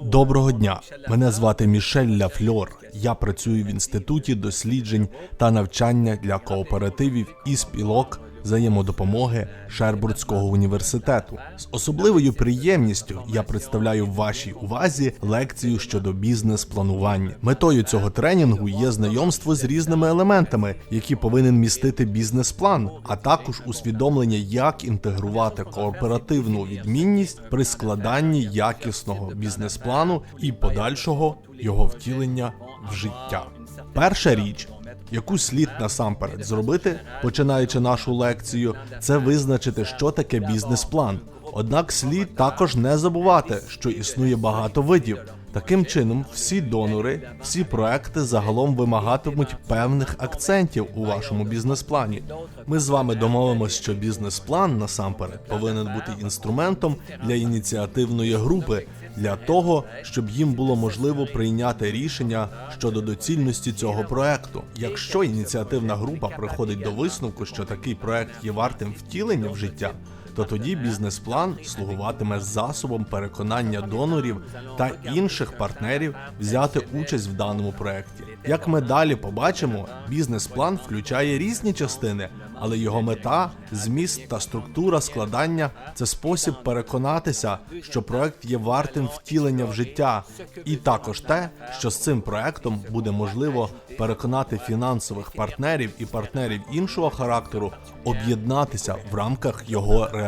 Доброго дня. Мене звати Мішель Ляфльор. Я працюю в інституті досліджень та навчання для кооперативів і спілок взаємодопомоги Шербурдського університету. З особливою приємністю я представляю вашій увазі лекцію щодо бізнес-планування. Метою цього тренінгу є знайомство з різними елементами, які повинен містити бізнес-план, а також усвідомлення, як інтегрувати кооперативну відмінність при складанні якісного бізнес-плану і подальшого його втілення в життя. Перша річ, яку слід насамперед зробити, починаючи нашу лекцію, це визначити, що таке бізнес-план. Однак слід також не забувати, що існує багато видів. Таким чином, всі донори, всі проекти загалом вимагатимуть певних акцентів у вашому бізнес-плані. Ми з вами домовимося, що бізнес-план насамперед повинен бути інструментом для ініціативної групи, для того, щоб їм було можливо прийняти рішення щодо доцільності цього проекту. Якщо ініціативна група приходить до висновку, що такий проект є вартим втілення в життя, то тоді бізнес-план слугуватиме засобом переконання донорів та інших партнерів взяти участь в даному проекті. Як ми далі побачимо, бізнес-план включає різні частини, але його мета, зміст та структура складання це спосіб переконатися, що проект є вартим втілення в життя, і також те, що з цим проектом буде можливо переконати фінансових партнерів і партнерів іншого характеру об'єднатися в рамках його реалізації.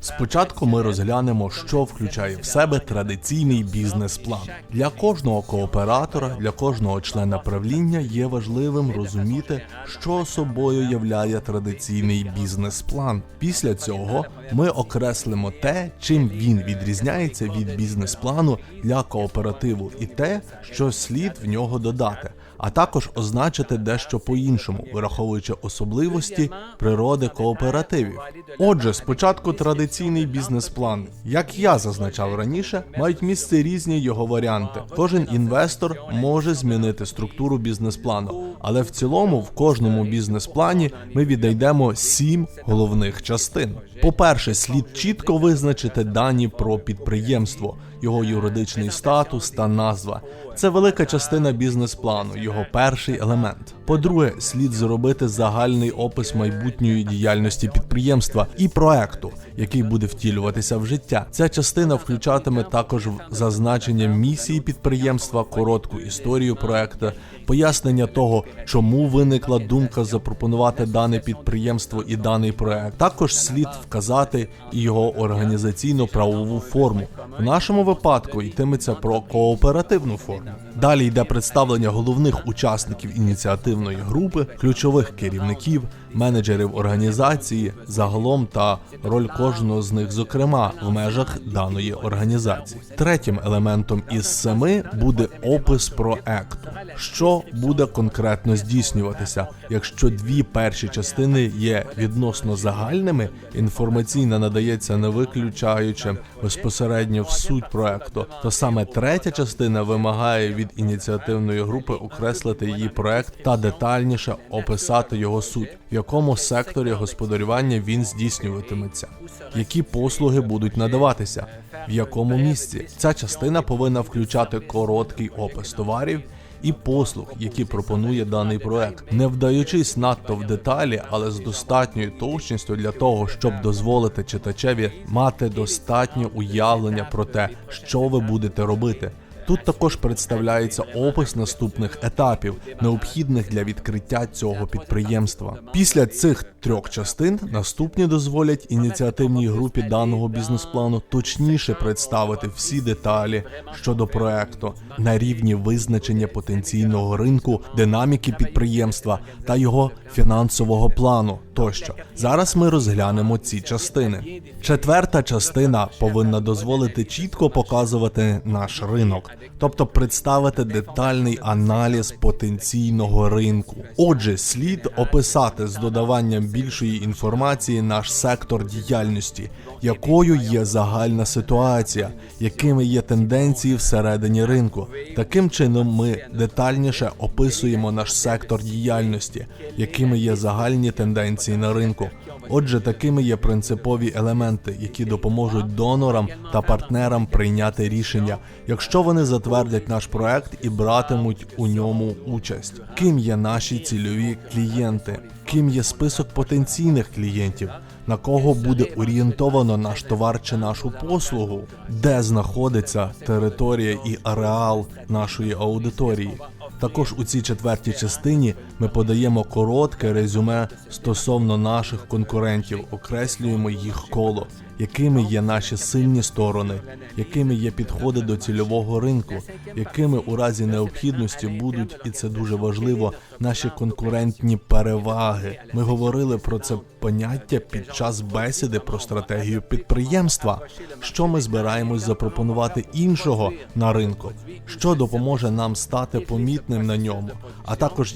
Спочатку ми розглянемо, що включає в себе традиційний бізнес-план. Для кожного кооператора, для кожного члена правління є важливим розуміти, що собою являє традиційний бізнес-план. Після цього ми окреслимо те, чим він відрізняється від бізнес-плану для кооперативу, і те, що слід в нього додати. А також означити дещо по-іншому, враховуючи особливості природи кооперативів. Отже, спочатку традиційний бізнес-план, як я зазначав раніше, мають місце різні його варіанти. Кожен інвестор може змінити структуру бізнес-плану, але в цілому в кожному бізнес-плані ми відійдемо сім головних частин. По-перше, слід чітко визначити дані про підприємство, його юридичний статус та назва. Це велика частина бізнес-плану, його перший елемент. По-друге, слід зробити загальний опис майбутньої діяльності підприємства і проекту, який буде втілюватися в життя. Ця частина включатиме також зазначення місії підприємства, коротку історію проекту, пояснення того, чому виникла думка запропонувати дане підприємство і даний проект. Також слід вказати і його організаційно-правову форму. В нашому випадку йтиметься про кооперативну форму. enough. Далі йде представлення головних учасників ініціативної групи, ключових керівників, менеджерів організації, загалом та роль кожного з них, зокрема, в межах даної організації. Третім елементом із семи буде опис проекту, що буде конкретно здійснюватися. Якщо дві перші частини є відносно загальними, інформаційна надається не виключаючи безпосередньо в суть проекту, то саме третя частина вимагає від ініціативної групи окреслити її проект та детальніше описати його суть, в якому секторі господарювання він здійснюватиметься, які послуги будуть надаватися, в якому місці. Ця частина повинна включати короткий опис товарів. І послуг, які пропонує даний проект, не вдаючись надто в деталі, але з достатньою точністю для того, щоб дозволити читачеві мати достатнє уявлення про те, що ви будете робити. Тут також представляється опис наступних етапів, необхідних для відкриття цього підприємства. Після цих трьох частин наступні дозволять ініціативній групі даного бізнес-плану точніше представити всі деталі щодо проекту на рівні визначення потенційного ринку, динаміки підприємства та його фінансового плану. Тощо зараз ми розглянемо ці частини. Четверта частина повинна дозволити чітко показувати наш ринок, тобто представити детальний аналіз потенційного ринку. Отже, слід описати з додаванням більшої інформації наш сектор діяльності, якою є загальна ситуація, якими є тенденції всередині ринку. Таким чином, ми детальніше описуємо наш сектор діяльності, якими є загальні тенденції на ринку. Отже, такими є принципові елементи, які допоможуть донорам та партнерам прийняти рішення, якщо вони затвердять наш проект і братимуть у ньому участь. Ким є наші цільові клієнти? Ким є список потенційних клієнтів? На кого буде орієнтовано наш товар чи нашу послугу? Де знаходиться територія і ареал нашої аудиторії? Також у цій четвертій частині ми подаємо коротке резюме стосовно наших конкурентів, окреслюємо їх коло, якими є наші сильні сторони, якими є підходи до цільового ринку, якими у разі необхідності будуть, і це дуже важливо, наші конкурентні переваги. Ми говорили про це поняття під час бесіди про стратегію підприємства. Що ми збираємось запропонувати іншого на ринку, що допоможе нам стати помітним на ньому, а також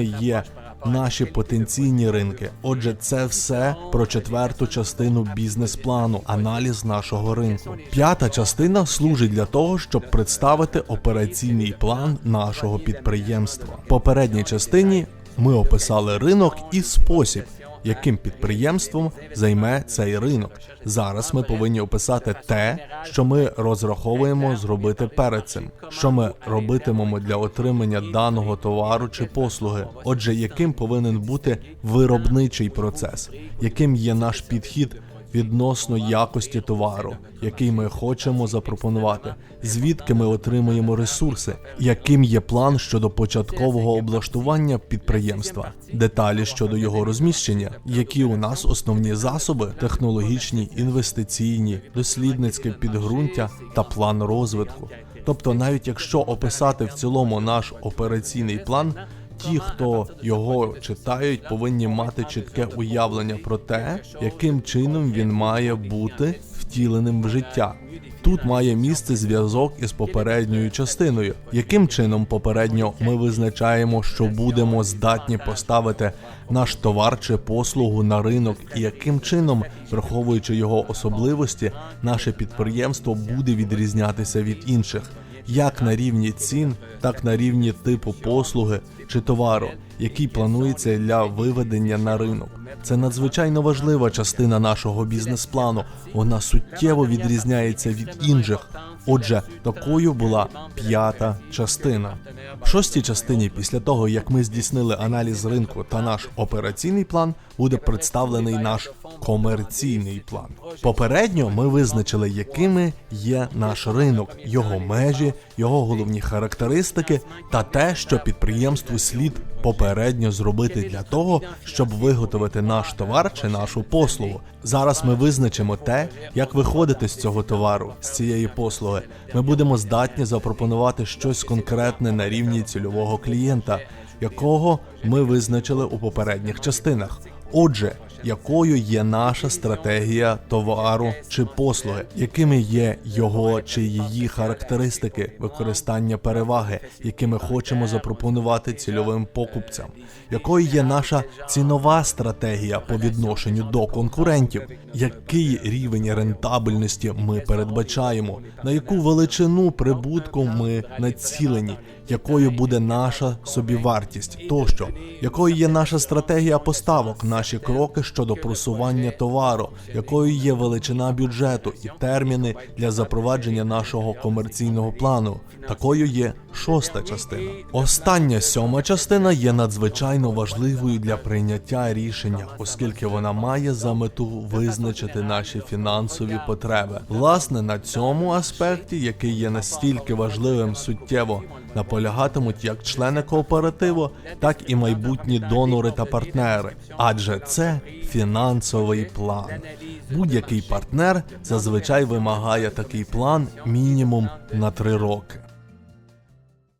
якими є наші потенційні ринки. Отже, це все про четверту частину бізнес-плану, аналіз нашого ринку. П'ята частина служить для того, щоб представити операційний план нашого підприємства. В попередній частині ми описали ринок і спосіб. Яким підприємством займе цей ринок? Зараз ми повинні описати те, що ми розраховуємо зробити перед цим, що ми робитимемо для отримання даного товару чи послуги. Отже, яким повинен бути виробничий процес, яким є наш підхід відносно якості товару, який ми хочемо запропонувати, звідки ми отримуємо ресурси, яким є план щодо початкового облаштування підприємства, деталі щодо його розміщення, які у нас основні засоби, технологічні, інвестиційні, дослідницьке підґрунтя та план розвитку. Тобто, навіть якщо описати в цілому наш операційний план. Ті, хто його читають, повинні мати чітке уявлення про те, яким чином він має бути втіленим в життя. Тут має місце зв'язок із попередньою частиною, яким чином попередньо ми визначаємо, що будемо здатні поставити наш товар чи послугу на ринок, і яким чином, враховуючи його особливості, наше підприємство буде відрізнятися від інших як на рівні цін, так на рівні типу послуги чи товару, який планується для виведення на ринок. Це надзвичайно важлива частина нашого бізнес-плану. Вона суттєво відрізняється від інших. Отже, такою була п'ята частина. В шостій частині, після того як ми здійснили аналіз ринку та наш операційний план, буде представлений наш комерційний план. Попередньо ми визначили, якими є наш ринок, його межі, його головні характеристики та те, що підприємству слід попередньо зробити для того, щоб виготовити наш товар чи нашу послугу. Зараз ми визначимо те, як виходити з цього товару, з цієї послуги. Ми будемо здатні запропонувати щось конкретне на рівні цільового клієнта, якого ми визначили у попередніх частинах. Отже, якою є наша стратегія товару чи послуги, якими є його чи її характеристики використання переваги, які ми хочемо запропонувати цільовим покупцям, якою є наша цінова стратегія по відношенню до конкурентів, який рівень рентабельності ми передбачаємо, на яку величину прибутку ми націлені, якою буде наша собівартість, тощо, якою є наша стратегія поставок, наші кроки щодо просування товару, якою є величина бюджету і терміни для запровадження нашого комерційного плану. Такою є шоста частина. Остання сьома частина є надзвичайно важливою для прийняття рішення, оскільки вона має за мету визначити наші фінансові потреби. Власне, на цьому аспекті, який є настільки важливим суттєво, наполягатимуть як члени кооперативу, так і майбутні донори та партнери, адже це фінансовий план. Будь-який партнер зазвичай вимагає такий план мінімум на три роки.